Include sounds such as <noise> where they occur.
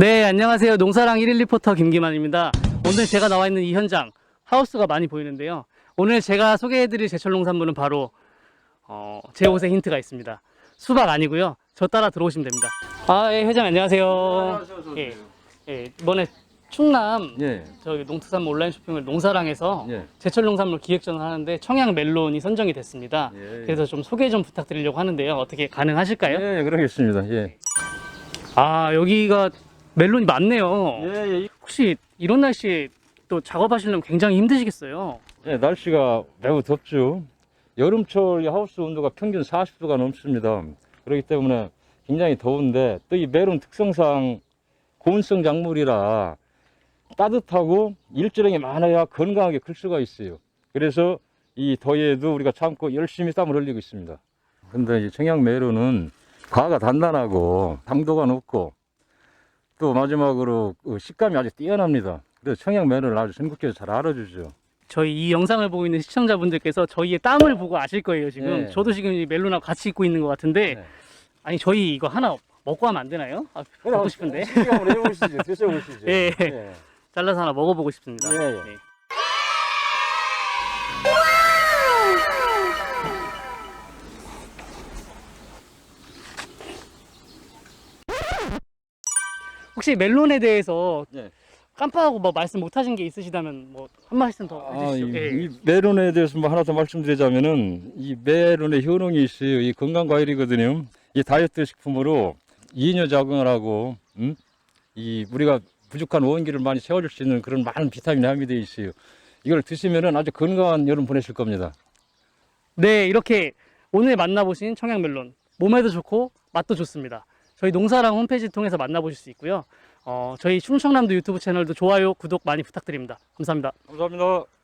네, 안녕하세요. 농사랑 1일 리포터 김기만입니다. 오늘 제가 나와 있는 이 현장, 하우스가 많이 보이는데요. 오늘 제가 소개해드릴 제철 농산물은 바로, 어, 제 옷에 힌트가 있습니다. 수박 아니고요. 저 따라 들어오시면 됩니다. 아, 예, 회장 안녕하세요. 예, 예, 이번에 충남 예, 저기 농특산물 온라인 쇼핑을 농사랑에서 예. 제철 농산물 기획전을 하는데 청양 멜론이 선정이 됐습니다. 예. 그래서 좀 소개 좀 부탁드리려고 하는데요. 어떻게 가능하실까요? 예, 그러겠습니다. 예. 아, 여기가 멜론이 많네요. 예, 예. 혹시 이런 날씨에 또 작업하시려면 굉장히 힘드시겠어요. 예, 날씨가 매우 덥죠. 여름철 이 하우스 온도가 평균 40도가 넘습니다. 그렇기 때문에 굉장히 더운데 또 이 메론 특성상 고온성 작물이라 따뜻하고 일조량이 많아야 건강하게 클 수가 있어요. 그래서 이 더위에도 우리가 참고 열심히 땀을 흘리고 있습니다. 근데 이 청양 메론은 가가 단단하고 당도가 높고 또 마지막으로 그 식감이 아주 뛰어납니다. 그래서 청양 메론을 아주 전국적으로 잘 알아주죠. 저희 이 영상을 보고 있는 시청자분들께서 저희의 땀을 보고 아실 거예요, 지금. 네. 저도 지금 이 멜론하고 같이 입고 있는 것 같은데, 네. 아니, 저희 이거 하나 먹고 하면 안 되나요? 아, 먹고 싶은데. 한번 해보시죠. 드셔보시죠. <laughs> 예. 예. 잘라서 하나 먹어보고 싶습니다. 예, 예. 혹시 멜론에 대해서 예. 깜빡하고 뭐 말씀 못 하신 게 있으시다면 뭐 한 말씀 더 아, 이, 해주시죠. 예. 이 메론에 대해서 뭐 하나 더 말씀드리자면은 이 메론의 효능이 있어요. 이 건강 과일이거든요. 이 다이어트 식품으로 이뇨 작용을 하고, 음? 이 우리가 부족한 원기를 많이 채워줄 수 있는 그런 많은 비타민이 함유되어 있어요. 이걸 드시면은 아주 건강한 여름 보내실 겁니다. 네, 이렇게 오늘 만나보신 청양멜론 몸에도 좋고 맛도 좋습니다. 저희 농사랑 홈페이지 통해서 만나보실 수 있고요. 어, 저희 충청남도 유튜브 채널도 좋아요, 구독 많이 부탁드립니다. 감사합니다. 감사합니다.